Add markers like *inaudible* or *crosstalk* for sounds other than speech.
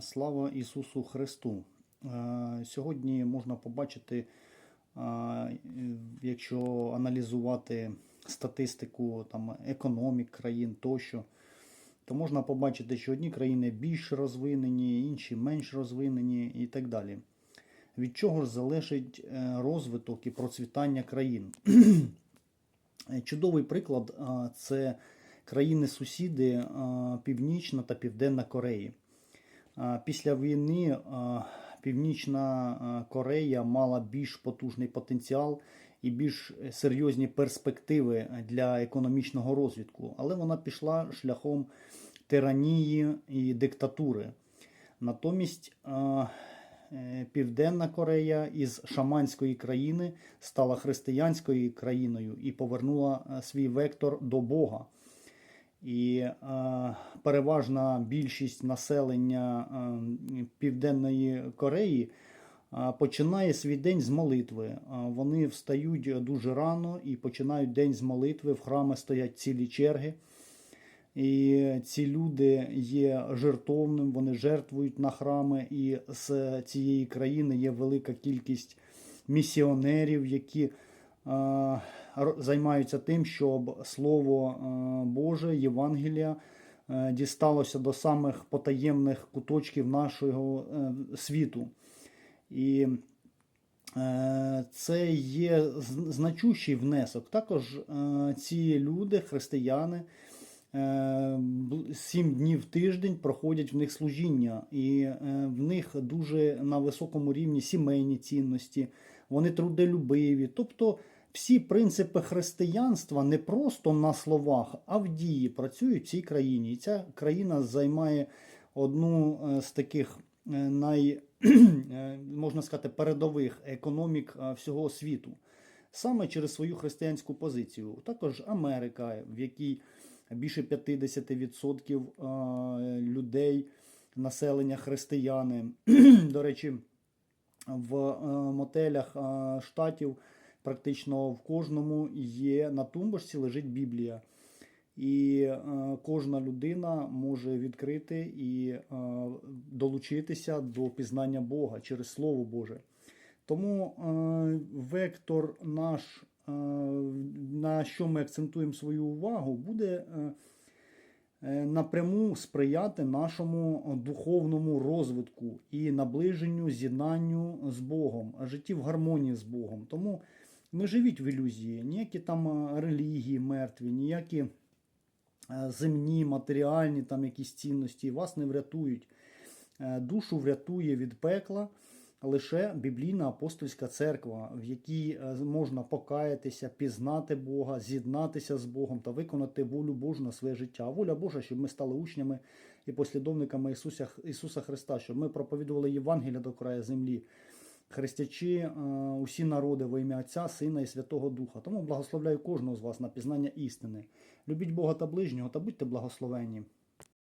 Слава Ісусу Христу! Сьогодні можна побачити, якщо аналізувати статистику там, економік країн тощо, то можна побачити, що одні країни більш розвинені, інші менш розвинені і так далі. Від чого ж залежить е, розвиток і процвітання країн? *clears throat* Чудовий приклад це країни-сусіди Північна та Південна Кореї. Після війни Північна Корея мала більш потужний потенціал і більш серйозні перспективи для економічного розвитку, але вона пішла шляхом тиранії і диктатури. Натомість е, Південна Корея із шаманської країни стала християнською країною і повернула е, свій вектор до Бога. І е, переважна більшість населення е, Південної Кореї е, починає свій день з молитви. Е, Вони встають дуже рано і починають день з молитви. В храми стоять цілі черги. І ці люди є жертовним, вони жертвують на храми, і з цієї країни є велика кількість місіонерів, які е, займаються тим, щоб Слово е, Боже, Євангелія е, дісталося до самих потаємних куточків нашого е, світу. І Це є значущий внесок. Також ці люди, християни, сім днів в тиждень проходять в них служіння, і в них дуже на високому рівні сімейні цінності, вони трудолюбиві. Тобто всі принципи християнства не просто на словах, а в дії працюють в цій країні. І ця країна займає одну е, з таких е, най, *clears throat* е, можна сказати, передових економік всього світу. Саме через свою християнську позицію. Також Америка, в якій більше 50% е, людей, населення християни. *clears throat* До речі, в мотелях штатів практично в кожному є на тумбочці лежить Біблія. І е, кожна людина може відкрити і е, долучитися до пізнання Бога через Слово Боже. Тому е, вектор наш, е, на що ми акцентуємо свою увагу, буде е, е, напряму сприяти нашому духовному розвитку і наближенню, з'єднанню з Богом, житті в гармонії з Богом. Тому не живіть в ілюзії, ніякі там е, релігії мертві, ніякі е, земні, матеріальні там якісь цінності вас не врятують. Е, Душу врятує від пекла лише біблійна апостольська церква, в якій можна покаятися, пізнати Бога, з'єднатися з Богом та виконати волю Божу на своє життя. Воля Божа, щоб ми стали учнями і послідовниками Ісуса, Ісуса Христа, щоб ми проповідували Євангелія до краю землі, хрестячи е, усі народи во ім'я Отця, Сина і Святого Духа. Тому благословляю кожного з вас на пізнання істини. Любіть Бога та ближнього та будьте благословенні.